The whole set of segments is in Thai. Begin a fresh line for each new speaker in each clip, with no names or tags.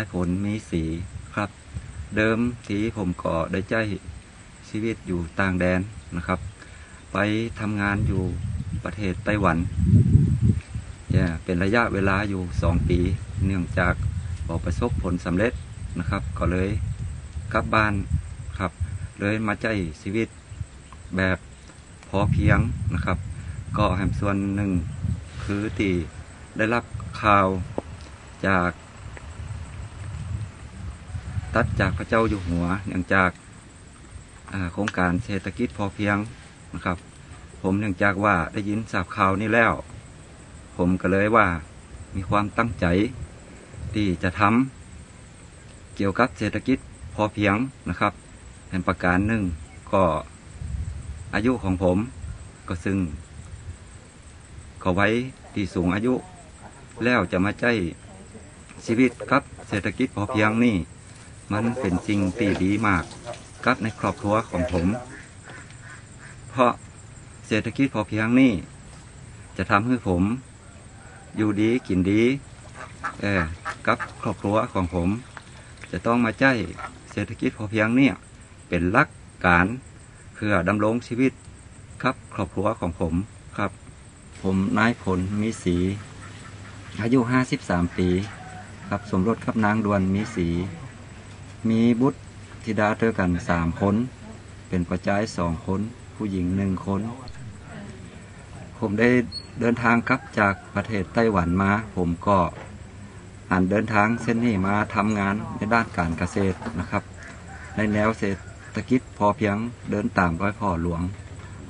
ผมนายผลมีสีครับ เดิมทีผมก็ได้ใจชีวิตอยู่ต่างแดนนะครับ ไปทำงานอยู่ประเทศไต้หวันเนี่ยเป็นระยะเวลาอยู่สองปี เนื่องจากบอประสบผลสำเร็จนะครับ ก็เลยกลับบ้านครับ เลยมาใจชีวิตแบบพอเพียงนะครับ ก็แหมส่วนหนึ่งคือที่ได้รับข่าวจาก ตัดจากพระเจ้าอยู่หัวเนื่องจากโครงการเศรษฐกิจพอเพียงนะครับ ผมเนื่องจากว่าได้ยินทราบข่าวนี้แล้ว ผมก็เลยว่ามีความตั้งใจที่จะทำเกี่ยวกับเศรษฐกิจพอเพียงนะครับแห่งประการหนึ่งก็อายุของผมก็ซึ่งก็ไว้ที่สูงอายุ แล้วจะมาใจชีวิตครับเศรษฐกิจพอเพียงนี่ มันเป็นสิ่งที่ดีมากกับในครอบครัวของผม เพราะเศรษฐกิจพอเพียงนี่จะทำให้ผม อยู่ดีกินดีเออกับครอบครัวของผม จะต้องมาใจเศรษฐกิจพอเพียงเนี่ย เป็นลักการเพื่อดำรงชีวิตครับครอบครัวของผมครับ ผมนายผลมีสี อายุ 53 ปี ครับสมรสกับนางดวนมีสี มีบุตรธิดาเธอกันสามคน เป็นประจายสองคน ผู้หญิงหนึ่งคน ผมได้เดินทางกลับจากประเทศไต้หวันมา ผมก็อ่านเดินทางเส้นนี้มาทำงานในด้านการเกษตรนะครับ ในแนวเศรษฐกิจพอเพียงเดินตามร้อยพ่อหลวง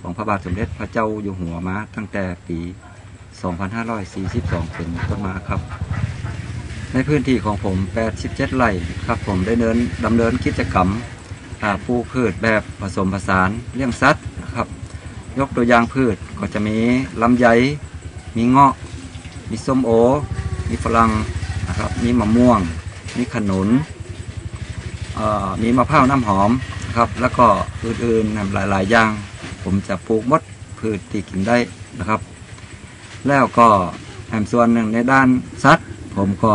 ของพระบาทสมเด็จพระเจ้าอยู่หัวมาตั้งแต่ปี 2542 เป็นต้นมาครับ ในพื้นที่ของผม 87 ไร่ครับผมได้เดินดำเนินกิจกรรมปลูกพืชแบบผสมผสานเลี้ยงสัตว์นะครับ ยกตัวอย่างพืชก็จะมีลำไย มีเงาะ มีส้มโอ มีฝรั่งนะครับ มีมะม่วง มีขนุนมีมะพร้าวน้ำหอมนะครับ แล้วก็อื่นๆหลายๆอย่าง ผมจะปลูกมดพืชที่กินได้นะครับ แล้วก็แหมส่วนหนึ่งในด้านสัตว์ ผมก็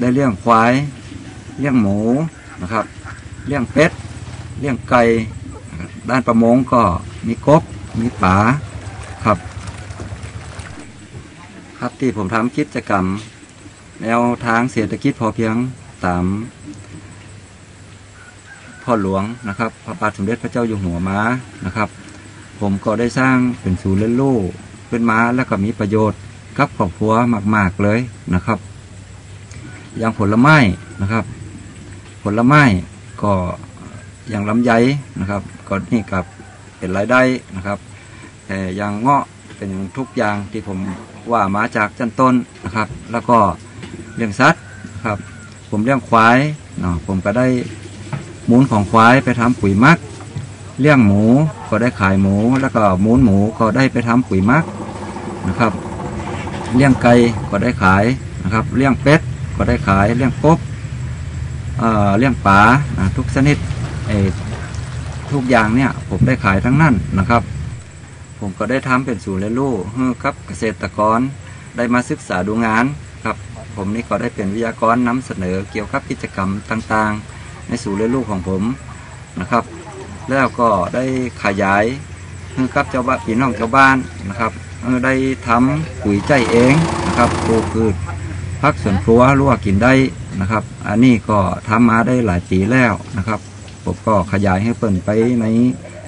ได้เลี้ยงควายเลี้ยงหมูนะครับเลี้ยงเป็ดเลี้ยงไก่ด้านประมงก็มีกบมีปลาครับ ครับที่ผมทำกิจกรรม แนวทางเศรษฐกิจพอเพียงตามพ่อหลวงนะครับ พระบาทสมเด็จพระเจ้าอยู่หัวมานะครับ ผมก็ได้สร้างเป็นศูนย์เรียนรู้ขึ้นมาแล้วก็มีประโยชน์ กับครอบครัวมาก ๆเลยนะครับ อย่างผลไม้นะครับ ผลไม้ก็อย่างลำไยนะครับก็นี่กับเป็นรายได้นะครับแต่อย่างเงาะเป็นทุกอย่างที่ผมว่ามาจากจันต้นนะครับ แล้วก็เลี้ยงสัตว์ครับ ผมเลี้ยงควายเนาะผมก็ได้มูลของควายไปทำปุ๋ยมักเลี้ยงหมูก็ได้ขายหมู แล้วก็มูลหมูก็ได้ไปทำปุ๋ยมักนะครับ เลี้ยงไก่ก็ได้ขายนะครับ เลี้ยงเป็ดก็ได้ขาย เลี้ยงกบเเลี้ยงปลาอ่าทุกชนิดทุกอย่างเนี่ยผมได้ขายทั้งนั้นนะครับ ผมก็ได้ทำเป็นศูนย์เรียนรู้ให้กับเกษตรกรได้มาศึกษาดูงานครับ ผมนี่ก็ได้เป็นวิทยากรนำเสนอเกี่ยวกับกิจกรรมต่างๆ ในศูนย์เรียนรู้ของผมนะครับ แล้วก็ได้ขยายให้กับเจ้าบ้านพี่น้องเจ้าบ้านนะครับ ได้ทำปุ๋ยใจเองนะครับปลูกพืชพักสวนครัวรั่วกินได้นะครับ อันนี้ก็ทำมาได้หลายปีแล้วนะครับผมก็ขยายให้เปิ่นไปใน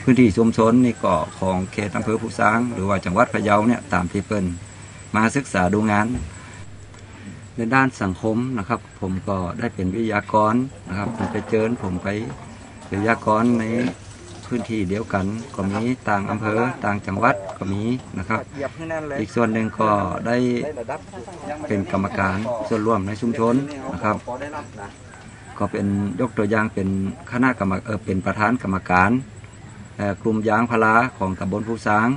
พื้นที่ชุมชนนี่ก็ของเขตอำเภอภูซาง หรือว่าจังหวัดพะเยาเนี่ยตามที่เปิ่นมาศึกษาดูงาน ในด้านสังคมนะครับ ผมก็ได้เป็นวิทยากรนะครับไปเจอผมไปวิทยากรใน พื้นที่เดียวกันก็มีต่างอำเภอต่างจังหวัดก็มีนะครับ อีกส่วนหนึ่งก็ได้เป็นกรรมการส่วนร่วมในชุมชนนะครับก็เป็นยกตัวอย่างเป็นคณะกรรมเออเป็นประธานกรรมการกลุ่มยางพาราของตำบลผู้สาง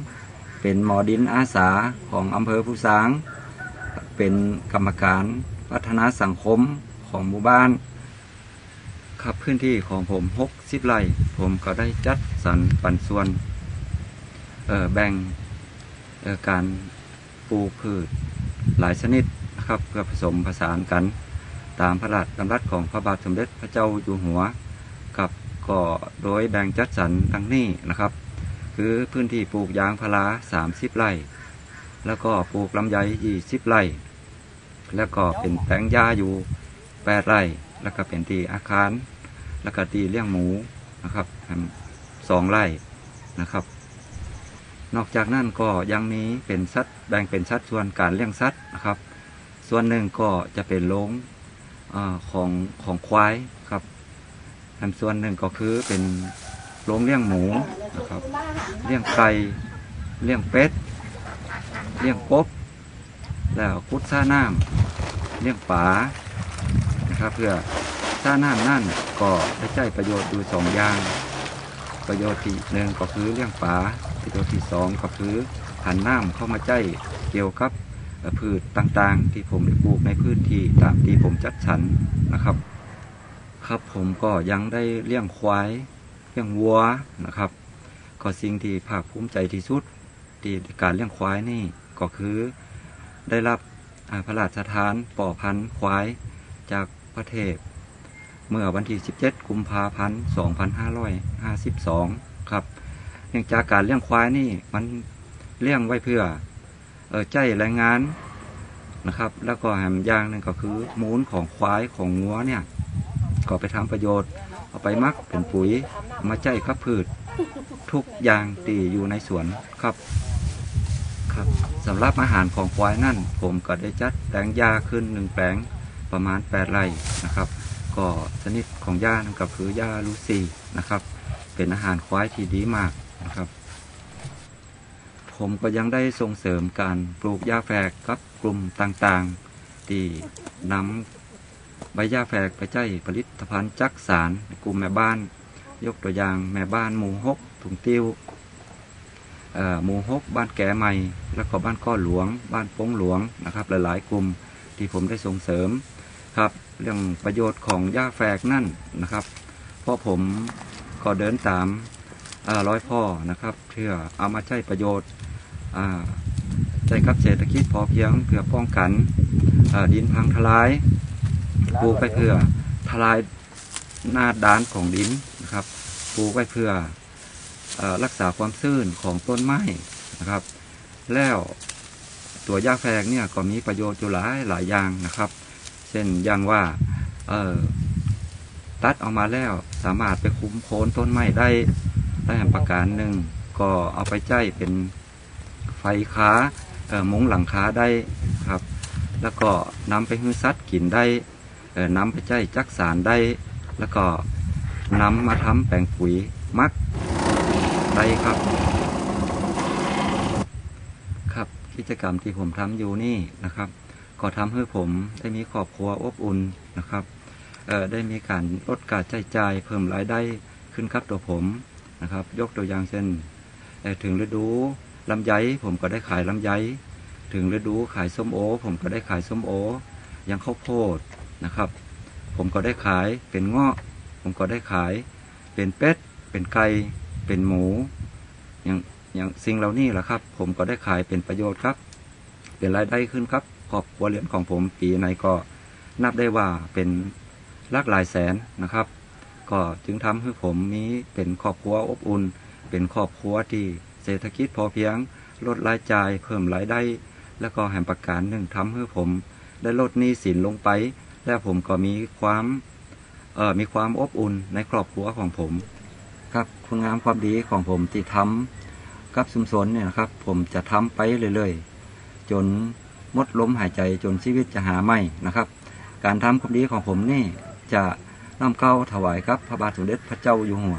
เป็นหมอดินอาสาของอำเภอผู้สาง เป็นกรรมการพัฒนาสังคมของหมู่บ้าน พื้นที่ของผมหกสิบไร่ผมก็ได้จัดสรรปันส่วนแบ่งการปลูกพืชหลายชนิดนะครับเพื่อผสมผสานกันตามพระราชดำรัสของพระบาทสมเด็จพระเจ้าอยู่หัว กับก็โดยแบ่งจัดสรรดังนี้นะครับ คือพื้นที่ปลูกยางพารา30 ไร่ แล้วก็ปลูกลำไย20 ไร่ แล้วก็เป็นแปลงหญ้าอยู่ 8 ไร่ แล้วก็เป็นที่อาคาร แล้วก็ที่เลี้ยงหมูนะครับสองไร่นะครับ นอกจากนั้นก็ยังมีเป็นสัดแบ่งเป็นสัดส่วนการเลี้ยงสัตว์นะครับ ส่วนหนึ่งก็จะเป็นโรงอของของควายครับอันส่วนหนึ่งก็คือเป็นโรงเลี้ยงหมูนะครับ เลี้ยงไก่ เลี้ยงเป็ด เลี้ยงกบ แล้วคุดซ่าน้ำเลี้ยงปลานะครับเพื่อาน้ำนั่นก็ได้ใช้ประโยชน์อยู่สองอย่าง ประโยชน์ที่หนึ่งก็คือเลี้ยงปลาประโยชน์ที่สองก็คือผันน้ำเข้ามาใจเกี่ยวกับพืชต่างๆ ที่ผมได้ปลูกในพื้นที่ตามที่ผมจัดสรรนะครับ ครับผมก็ยังได้เลี้ยงควายเลี้ยงวัวนะครับ ก็สิ่งที่ภาคภูมิใจที่สุดที่การเลี้ยงควายนี่ก็คือได้รับพระราชทานป่อพันธุ์ควายจากประเทศ เมื่อวันที่ 17 กุมภาพันธ์2552 ครับ เนื่องจากการเลี้ยงควายนี่มันเลี้ยงไว้เพื่อเออใจแรงงานนะครับ แล้วก็แหมย่างนึ่งก็คือมูลของควายของงัวเนี่ย ก็ไปทำประโยชน์ เอาไปมักเป็นปุ๋ยมาใจครับพืชทุกอย่างที่อยู่ในสวนครับ ครับสำหรับอาหารของควายนั่น ผมก็ได้จัดแปลงยาขึ้นหนึ่งแปลงประมาณ 8 ไร่นะครับ ก็ชนิดของหญ้านั่นก็คือหญ้าลูซี่นะครับ เป็นอาหารควายที่ดีมากนะครับ ผมก็ยังได้ส่งเสริมการปลูกหญ้าแฝกกับกลุ่มต่างๆ ที่นำใบหญ้าแฝกไปใจผลิตภัณฑ์จักสารกลุ่มแม่บ้าน ยกตัวอย่างแม่บ้านหมู่หกถุงติ้วหมู่หกบ้านแก่ใหม่ แล้วก็บ้านก้อหลวง บ้านโป้งหลวงนะครับ หลายๆ กลุ่มที่ผมได้ส่งเสริม ครับ เรื่องประโยชน์ของหญ้าแฝกนั่นนะครับเพราะผมก็เดินตามร้อยพ่อนะครับเพื่อเอามาใช้ประโยชน์ใช้กับเศรษฐกิจพอเพียงเพื่อป้องกันดินพังทลายปลูกไปเพื่อทลายหน้าด้านของดินนะครับปลูกไว้เพื่ออรักษาความชื้นของต้นไม้นะครับ แล้วตัวหญ้าแฝกเนี่ยก็มีประโยชน์อยู่หลายหลายอย่างนะครับ เช่นอย่างว่า เออตัดออกมาแล้วสามารถไปคุ้มโคนต้นไม้ได้ได้ประการหนึ่งก็เอาไปใจเป็นไฟค้าเออมุงหลังค้าได้ครับ แล้วก็นำไปฮื้อซัดกินได้เออนำไปใจจักสารได้ แล้วก็นำมาทำแปลงปุ๋ยมักได้ครับ ครับกิจกรรมที่ผมทำอยู่นี่นะครับ ก็ทำให้ผมได้มีครอบครัวอบอุ่นนะครับได้มีการลดการใช้จ่ายเพิ่มรายได้ขึ้นครับตัวผมนะครับ ยกตัวอย่างเช่นถึงฤดูลำไยผมก็ได้ขายลำไย ถึงฤดูขายส้มโอ ผมก็ได้ขายส้มโอ ยังข้าวโพดนะครับ ผมก็ได้ขายเป็นเงาะ ผมก็ได้ขาย เป็นเป็ด เป็นไก่ เป็นหมู อย่างอย่างสิ่งเหล่านี้แหละครับ ผมก็ได้ขายเป็นประโยชน์ครับ เป็นรายได้ขึ้นครับ ครอบครัวเรือนของผมปีในก็นับได้ว่าเป็นลักหลายแสนนะครับ ก็จึงทำให้ผมมีเป็นครอบครัวอบอุ่น เป็นครอบครัวที่เศรษฐกิจพอเพียง ลดรายจ่ายเพิ่มรายได้ แล้วก็แห่งประการหนึ่งทำให้ผม ได้ลดหนี้สินลงไป และผมก็มีความเอ่อมีความอบอุ่นในครอบครัวของผม ครับคุณงามความดีของผมที่ทำกับชุมชนเนี่ยนะครับ ผมจะทำไปเรื่อยๆ จน มดลมหายใจจนชีวิตจะหาไม่นะครับ การทำความดีของผมนี่จะนำเก้าถวายครับพระบาทสมเด็จพระเจ้าอยู่หัว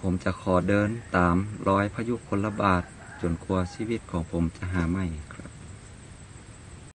ผมจะขอเดินตามรอยพายุคนลบาทจนกลัวชีวิตของผมจะหาไม่